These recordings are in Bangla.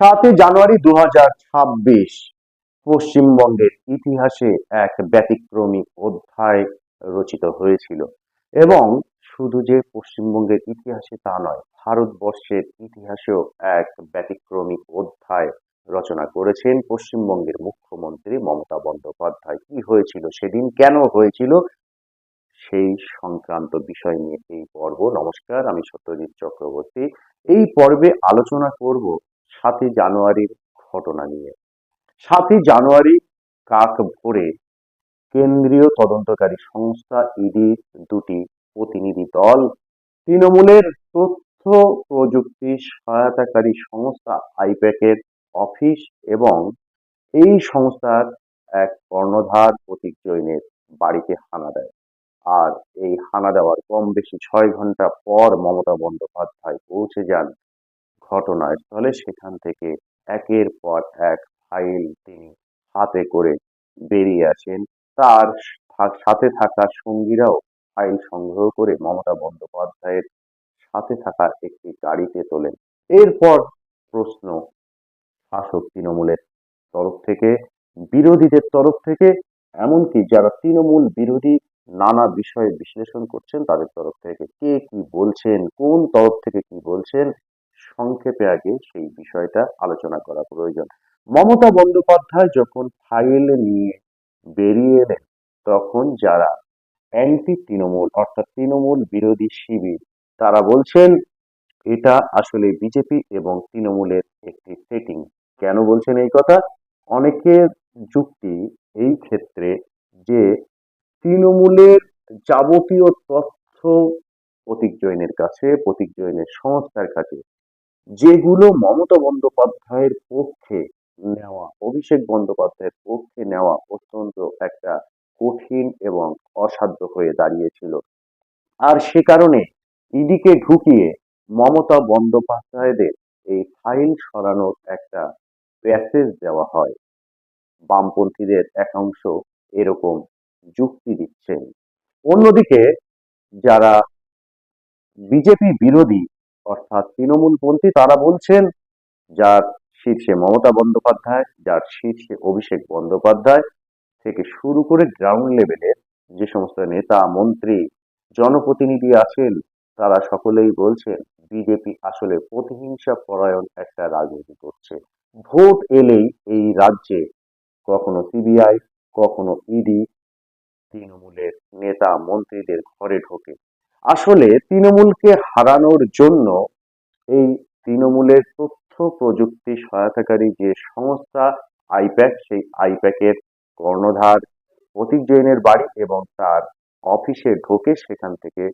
সাতই জানুয়ারি দু পশ্চিমবঙ্গের ইতিহাসে এক ব্যতিক্রমী অধ্যায় রচিত হয়েছিল। এবং শুধু যে পশ্চিমবঙ্গের ইতিহাসে তা নয়, ভারতবর্ষের ইতিহাসেও এক ব্যতিক্রমী অধ্যায় রচনা করেছেন পশ্চিমবঙ্গের মুখ্যমন্ত্রী মমতা বন্দ্যোপাধ্যায়। কি হয়েছিল, সেদিন কেন হয়েছিল, সেই সংক্রান্ত বিষয় নিয়ে এই পর্ব। নমস্কার, আমি সত্যজিৎ চক্রবর্তী। এই পর্বে আলোচনা করব সাতই জানুয়ারির ঘটনা নিয়ে। সাতই জানুয়ারি কাক ভোরে কেন্দ্রীয় তদন্তকারী সংস্থা ইডির দুটি প্রতিনিধি দল তৃণমূলের তথ্য প্রযুক্তি সহায়তাকারী সংস্থা আইপ্যাকের অফিস এবং এই সংস্থার এক কর্ণধার প্রতীক জৈনের বাড়িতে হানা দেয়। আর এই হানা দেওয়ার কম বেশি ছয় ঘণ্টা পর মমতা বন্দ্যোপাধ্যায় পৌঁছে যান ঘটনাস্থলে সেখান থেকে একের পর এক ফাইল তিনি হাতে করে বেরিয়ে আসেন। তার সাথে থাকা সঙ্গীরাও ফাইল সংগ্রহ করে মমতা বন্দ্যোপাধ্যায়ের সাথে থাকা একটি গাড়িতে তোলেন। এরপর প্রশ্ন শাসক তৃণমূলের তরফ থেকে, বিরোধীদের তরফ থেকে, এমনকি যারা তৃণমূল বিরোধী নানা বিষয়ে বিশ্লেষণ করছেন তাদের তরফ থেকে। কে কি বলছেন, কোন তরফ থেকে কি বলছেন সংক্ষেপে আগে সেই বিষয়টা আলোচনা করা প্রয়োজন। মমতা বন্দ্যোপাধ্যায় যখন ফাইল নিয়ে বেরিয়ে এলেন, তখন যারা অ্যান্টি তৃণমূল, অর্থাৎ তৃণমূল বিরোধী শিবির, তারা বলছেন, এটা আসলে বিজেপি এবং তৃণমূলের একটি সেটিং কেন বলছেন এই কথা? অনেকের যুক্তি এই ক্ষেত্রে যে তৃণমূলের যাবতীয় তথ্য প্রতীক জৈনের কাছে, প্রতীক জৈনের সংস্থার কাছে যেগুলো মমতা বন্দ্যোপাধ্যায়ের পক্ষে নেওয়া, অভিষেক বন্দ্যোপাধ্যায়ের পক্ষে নেওয়া অত্যন্ত একটা কঠিন এবং অসাধ্য হয়ে দাঁড়িয়েছিল। আর সে কারণে ইডিকে ঢুকিয়ে মমতা বন্দ্যোপাধ্যায়দের এই ফাইল সরানোর একটা প্যাসেজ দেওয়া হয়। বামপন্থীদের একাংশ এরকম যুক্তি দিচ্ছেন। অন্যদিকে যারা বিজেপি বিরোধী অর্থাৎ তৃণমূলপন্থী তারা বলছেন, যার শীর্ষে মমতা বন্দ্যোপাধ্যায়, যার শীর্ষে অভিষেক বন্দ্যোপাধ্যায় থেকে শুরু করে গ্রাউন্ড লেভেলের যে সমস্ত নেতা, মন্ত্রী, জনপ্রতিনিধি আছেন, তারা সকলেই বলছেন, বিজেপি আসলে প্রতিহিংসা পরায়ণ একটা রাজনীতি করছে। ভোট এলেই এই রাজ্যে কখনো সিবিআই, কখনো ইডি, তৃণমূলের নেতা, মন্ত্রীদের ঘরে ঢোকে। আসলে তৃণমূলকে হারানোর জন্য এই তৃণমূলের তথ্য প্রযুক্তি সহায়তাকারী যে সংস্থা আইপ্যাক, সেই আইপ্যাকের কর্ণধার প্রতীক জৈনের বাড়ি এবং তার অফিসে ঢোকে সেখান থেকে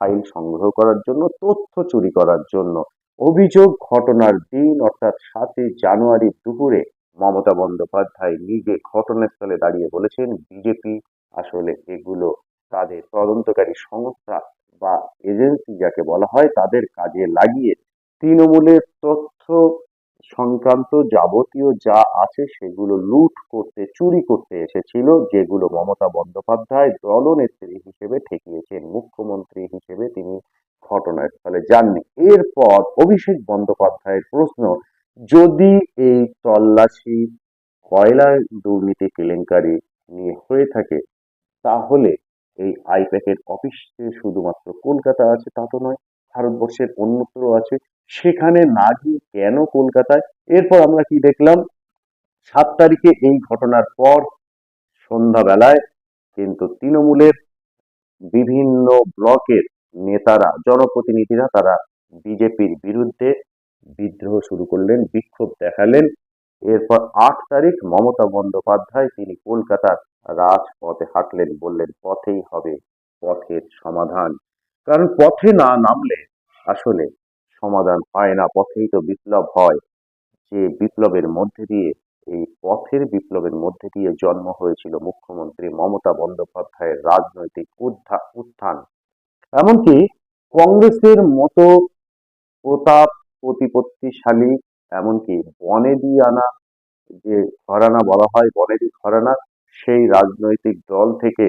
ফাইল সংগ্রহ করার জন্য, তথ্য চুরি করার জন্য। অভিযোগ ঘটনার দিন, অর্থাৎ সাতই জানুয়ারি দুপুরে মমতা বন্দ্যোপাধ্যায় নিজে ঘটনাস্থলে দাঁড়িয়ে বলেছেন, বিজেপি আসলে এগুলো তাদের তদন্তকারী সংস্থা বা এজেন্সি যাকে বলা হয়, তাদের কাজে লাগিয়ে তৃণমূলের তথ্য সংক্রান্ত যাবতীয় যা আছে সেগুলো লুট করতে, চুরি করতে এসেছিল, যেগুলো মমতা বন্দ্যোপাধ্যায় দলনেত্রী হিসেবে ঠেকিয়েছেন, মুখ্যমন্ত্রী হিসেবে তিনি ঘটনাস্থলে যাননি। এরপর অভিষেক বন্দ্যোপাধ্যায়ের প্রশ্ন, যদি এই তল্লাশি, কয়লা দুর্নীতি কেলেঙ্কারি নিয়ে হয়ে থাকে, তাহলে এই আইপ্যাকের অফিস শুধুমাত্র কলকাতা আছে, তা তো নয়, ভারতবর্ষের অন্যত্র আছে। সেখানে না গিয়ে কেন কলকাতায়? এরপর আমরা কি দেখলাম? সাত তারিখে এই ঘটনার পর সন্ধ্যাবেলায় কিন্তু তৃণমূলের বিভিন্ন ব্লকের নেতারা, জনপ্রতিনিধিরা তারা বিজেপির বিরুদ্ধে বিদ্রোহ শুরু করলেন, বিক্ষোভ দেখালেন। এরপর আট তারিখ মমতা বন্দ্যোপাধ্যায় তিনি কলকাতার রাজপথে হাঁটলেন, বললেন, পথেই হবে পথের সমাধান। কারণ পথে না নামলে আসলে সমাধান হয় না, পথেই তো বিপ্লব হয়। যে বিপ্লবের মধ্যে দিয়ে, এই পথের বিপ্লবের মধ্যে দিয়ে জন্ম হয়েছিল মুখ্যমন্ত্রী মমতা বন্দ্যোপাধ্যায়ের রাজনৈতিক উত্থা উত্থান। এমনকি কংগ্রেসের মতো প্রতাপ প্রতিপত্তিশালী, এমনকি বনেদি আনা যে ঘরানা বলা হয়, বনেদি ঘরানা সেই রাজনৈতিক দল থেকে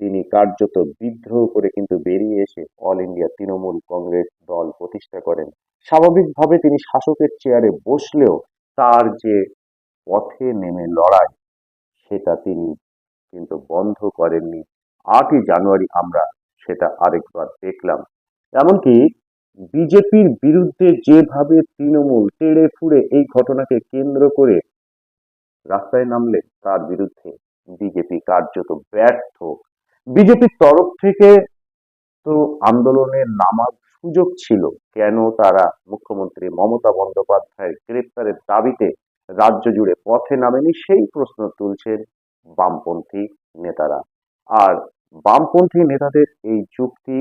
তিনি কার্যত বিদ্রোহ করে কিন্তু বেরিয়ে এসে অল ইন্ডিয়া তৃণমূল কংগ্রেস দল প্রতিষ্ঠা করেন। স্বাভাবিকভাবে তিনি শাসকের চেয়ারে বসলেও তার যে পথে নেমে লড়াই, সেটা তিনি কিন্তু বন্ধ করেননি। আটই জানুয়ারি আমরা সেটা আরেকবার দেখলাম। এমনকি বিজেপির বিরুদ্ধে যেভাবে তৃণমূল তেড়ে ফুড়ে এই ঘটনাকে কেন্দ্র করে রাস্তায় নামলে তার বিরুদ্ধে বিজেপি কার্যত ব্যর্থ। বিজেপির তরফ থেকে তো আন্দোলনের নামার সুযোগ ছিল। কেন তারা মুখ্যমন্ত্রী মমতা বন্দ্যোপাধ্যায়ের গ্রেপ্তারের দাবিতে রাজ্য জুড়ে পথে নামেনি, সেই প্রশ্ন তুলছেন বামপন্থী নেতারা। আর বামপন্থী নেতাদের এই যুক্তি,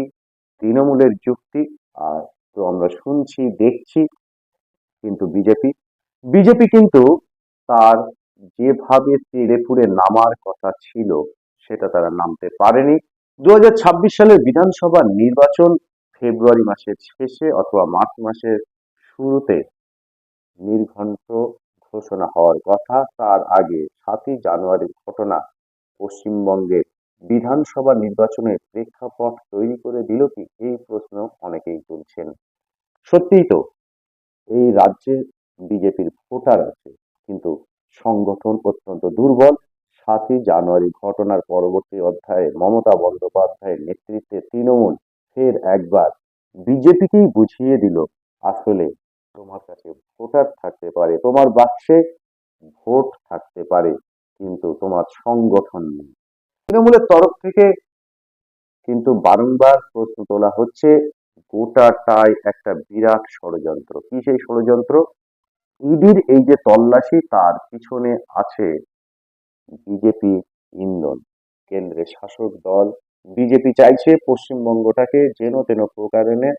তৃণমূলের যুক্তি, আর তো আমরা শুনছি, দেখছি, কিন্তু বিজেপি বিজেপি কিন্তু তার যেভাবে তেড়ে ফুড়ে নামার কথা ছিল, সেটা তারা নামতে পারেনি। দু হাজার ছাব্বিশ সালের বিধানসভা নির্বাচন ফেব্রুয়ারি মাসের শেষে অথবা মার্চ মাসের শুরুতে নির্ঘণ্ট ঘোষণা হওয়ার কথা, তার আগে সাতই জানুয়ারির ঘটনা পশ্চিমবঙ্গের বিধানসভা নির্বাচনের প্রেক্ষাপট তৈরি করে দিল কি? এই প্রশ্ন অনেকেই তুলছেন। সত্যিই তো, এই রাজ্যে বিজেপির ভোটার আছে, কিন্তু সংগঠন অত্যন্ত দুর্বল। সাতই জানুয়ারি ঘটনার পরবর্তী অধ্যায়ে মমতা বন্দ্যোপাধ্যায়ের নেতৃত্বে তৃণমূল ফের একবার বিজেপিকেই বুঝিয়ে দিল, আসলে তোমার কাছে ভোটার থাকতে পারে, তোমার বাক্সে ভোট থাকতে পারে, কিন্তু তোমার সংগঠন নেই। তৃণমূলের তরফ থেকে কিন্তু বারংবার প্রশ্ন তোলা হচ্ছে, গোটাটাই একটা বিরাট ষড়যন্ত্র। কি সেই ষড়যন্ত্র? ইডির এই যে তল্লাশি তার পিছনে আছে বিজেপি ইন্ধন কেন্দ্রের শাসক দল। বিজেপি চাইছে পশ্চিমবঙ্গটাকে যেন তেন প্রকারণে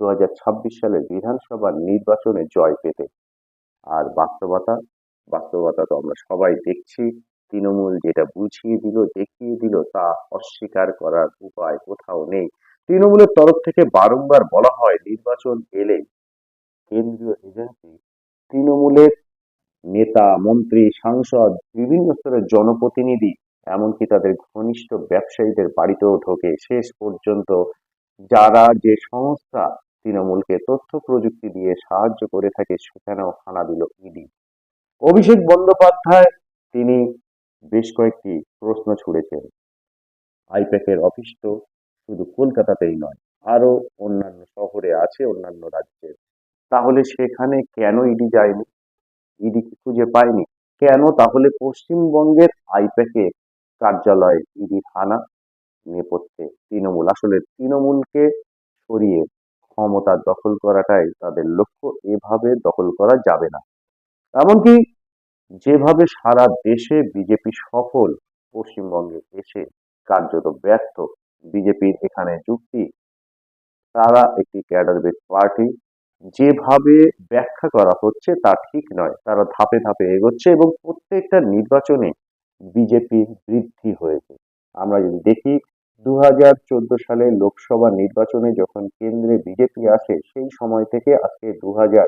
দু হাজার ছাব্বিশ সালে বিধানসভা নির্বাচনে জয় পেতে। আর বাস্তবতা? বাস্তবতা তো আমরা সবাই দেখছি। তৃণমূল যেটা বুঝিয়ে দিল, দেখিয়ে দিল, তা অস্বীকার করার উপায় কোথাও নেই। তৃণমূলের তরফ থেকে বারংবার বলা হয়, নির্বাচন এলে কেন্দ্রীয় এজেন্সি তৃণমূলের নেতা, মন্ত্রী, সাংসদ, বিভিন্ন স্তরের জনপ্রতিনিধি, এমনকি তাদের ঘনিষ্ঠ ব্যবসায়ীদের বাড়িতেও ঢোকে। শেষ পর্যন্ত যারা যে সংস্থা তৃণমূলকে তথ্য প্রযুক্তি দিয়ে সাহায্য করে থাকে, সেখানেও হানা দিল ইডি। অভিষেক বন্দ্যোপাধ্যায়, তিনি বেশ কয়েকটি প্রশ্ন ছুড়েছেন। আইপ্যাকের অফিস তো শুধু কলকাতাতেই নয় আরও অন্যান্য শহরে আছে, অন্যান্য রাজ্যে তাহলে সেখানে কেন ইডি যায়নি? ইডি কি খুঁজে পায়নি? কেন তাহলে পশ্চিমবঙ্গের আইপ্যাকে কার্যালয় ইডি থানা নেপথ্যে তৃণমূল? আসলে তৃণমূলকে সরিয়ে ক্ষমতা দখল করাটাই তাদের লক্ষ্য। এভাবে দখল করা যাবে না। এমনকি যেভাবে সারা দেশে বিজেপি সফল, পশ্চিমবঙ্গে এসে কার্যত ব্যর্থ বিজেপির এখানে যুক্তি, তারা একটি ক্যাডার বেস পার্টি যেভাবে ব্যাখ্যা করা হচ্ছে তা ঠিক নয়। তারা ধাপে ধাপে এগোচ্ছে এবং প্রত্যেকটা নির্বাচনে বিজেপির বৃদ্ধি হয়েছে। আমরা যদি দেখি দু হাজার চোদ্দ সালে লোকসভা নির্বাচনে যখন কেন্দ্রে বিজেপি আসে, সেই সময় থেকে আজকে দু হাজার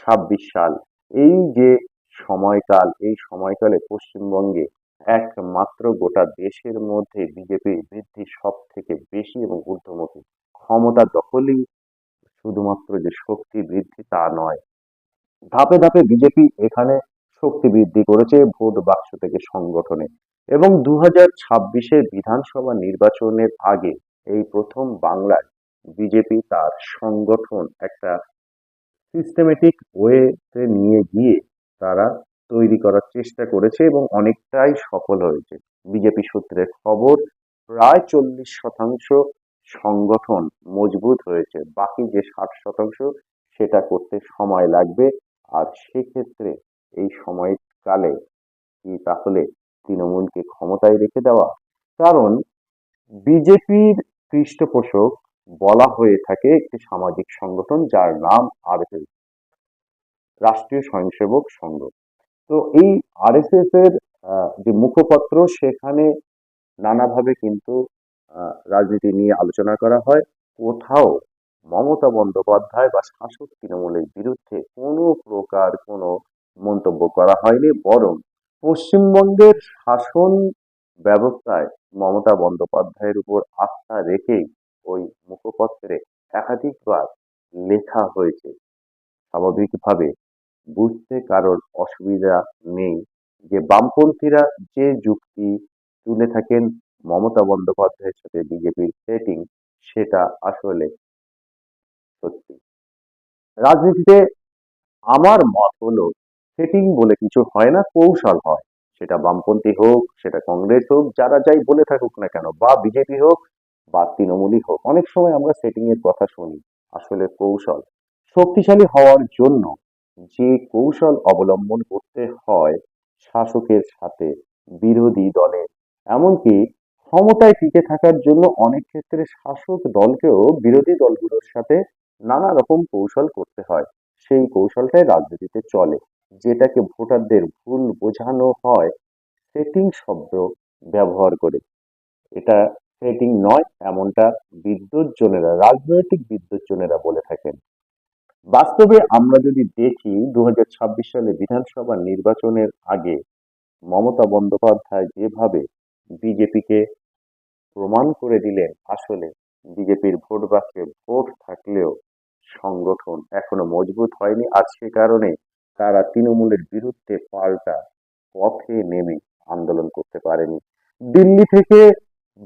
ছাব্বিশ সাল। এই যে সময়কাল, এই সময়কালে পশ্চিমবঙ্গে একমাত্র গোটা দেশের মধ্যে বিজেপির বৃদ্ধি সব থেকে বেশি এবং ঊর্ধ্বমুখী। ক্ষমতা দখলই শুধুমাত্র যে শক্তি বৃদ্ধি তা নয়। ধাপে ধাপে বিজেপি এখানে শক্তি বৃদ্ধি করেছে ভোট বাক্স থেকে সংগঠনে এবং দু হাজার বিধানসভা নির্বাচনের আগে এই প্রথম বাংলায় বিজেপি তার সংগঠন একটা সিস্টেমেটিক ওয়েতে নিয়ে গিয়ে তারা তৈরি করার চেষ্টা করেছে এবং অনেকটাই সফল হয়েছে। বিজেপি সূত্রের খবর, প্রায় চল্লিশ শতাংশ সংগঠন মজবুত হয়েছে, বাকি যে ষাট শতাংশ সেটা করতে সময় লাগবে। আর সেক্ষেত্রে এই সময়কালে কি তাহলে তৃণমূলকে ক্ষমতায় রেখে দেওয়া? কারণ বিজেপির পৃষ্ঠপোষক বলা হয়ে থাকে একটি সামাজিক সংগঠন যার নাম আরএসএস, রাষ্ট্রীয় স্বয়ংসেবক সংঘ। তো এই আরএসএস এর যে মুখপত্র সেখানে নানাভাবে কিন্তু রাজনীতি নিয়ে আলোচনা করা হয়। কোথাও মমতা বন্দ্যোপাধ্যায় বা শাসক তৃণমূলের বিরুদ্ধে কোনো প্রকার কোনো মন্তব্য করা হয়নি, বরং পশ্চিমবঙ্গের শাসন ব্যবস্থায় মমতা বন্দ্যোপাধ্যায়ের উপর আস্থা রেখেই ওই মুখপত্রে একাধিকবার লেখা হয়েছে। স্বাভাবিকভাবে বুঝতে কারোর অসুবিধা নেই যে বামপন্থীরা যে যুক্তি তুলে থাকেন মমতা বন্দ্যোপাধ্যায়ের সাথে বিজেপির সেটিং সেটা আসলে সত্যি। রাজনীতিতে আমার মত হলো সেটিং বলে কিছু হয় না, কৌশল হয়। সেটা বামপন্থী হোক, সেটা কংগ্রেস হোক, যারা যাই বলে থাকুক না কেন, বা বিজেপি হোক, বা তৃণমূলই হোক, অনেক সময় আমরা সেটিং এর কথা শুনি, আসলে কৌশল। শক্তিশালী হওয়ার জন্য যে কৌশল অবলম্বন করতে হয় শাসকের সাথে, বিরোধী দলের, এমনকি ক্ষমতায় টিকে থাকার জন্য অনেক ক্ষেত্রে শাসক দলকেও বিরোধী দলগুলোর সাথে নানা রকম কৌশল করতে হয়। সেই কৌশলটাই রাজনীতিতে চলে, যেটাকে ভোটারদের ভুল বোঝানো হয় সেটিং শব্দ ব্যবহার করে। এটা সেটিং নয়, এমনটা বিদ্যুৎজনেরা, রাজনৈতিক বিদ্যুৎজনেরা বলে থাকেন। বাস্তবে আমরা যদি দেখি দু হাজার ছাব্বিশ সালে বিধানসভা নির্বাচনের আগে মমতা বন্দ্যোপাধ্যায় যেভাবে বিজেপিকে প্রমাণ করে দিলেন আসলে বিজেপির ভোট বাক্সে ভোট থাকলেও সংগঠন এখনও মজবুত হয়নি। আর সে কারণে তারা তৃণমূলের বিরুদ্ধে পাল্টা পথে নেমে আন্দোলন করতে পারেনি। দিল্লি থেকে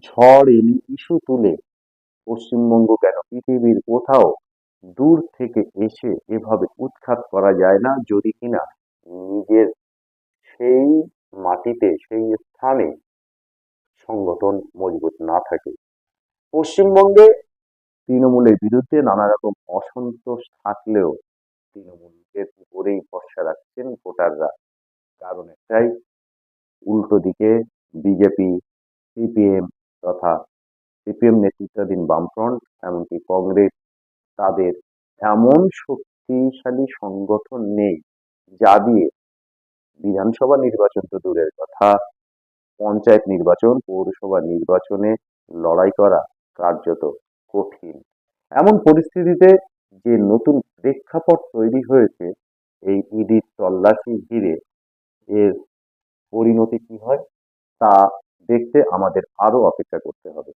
ঝড় এনে ইস্যু তুলে পশ্চিমবঙ্গ কেন পৃথিবীর কোথাও দূর থেকে এসে এভাবে উৎখাত করা যায় না? যদি কিনা নিজের সেই মাটিতে, সেই স্থানে সংগঠন মজবুত না থাকে। পশ্চিমবঙ্গে তৃণমূলের বিরুদ্ধে নানা রকম অসন্তোষ থাকলেও তৃণমূলের উপরেই ভরসা রাখছেন ভোটাররা। কারণ একটাই, উল্টো দিকে বিজেপি, সিপিএম তথা সিপিএম নেতৃত্বাধীন বামফ্রন্ট এমনকি কংগ্রেস, তাদের এমন শক্তিশালী সংগঠন নেই, যা দিয়ে বিধানসভা নির্বাচন তো দূরের কথা। পঞ্চায়েত নির্বাচন, পৌরসভা নির্বাচনে লড়াই করা কার্যত কঠিন। এমন পরিস্থিতিতে যে নতুন প্রেক্ষাপট তৈরি হয়েছে, এই ইডির তল্লাশি ঘিরে এর পরিণতি কি হয়, তা দেখতে আমাদের আরও অপেক্ষা করতে হবে।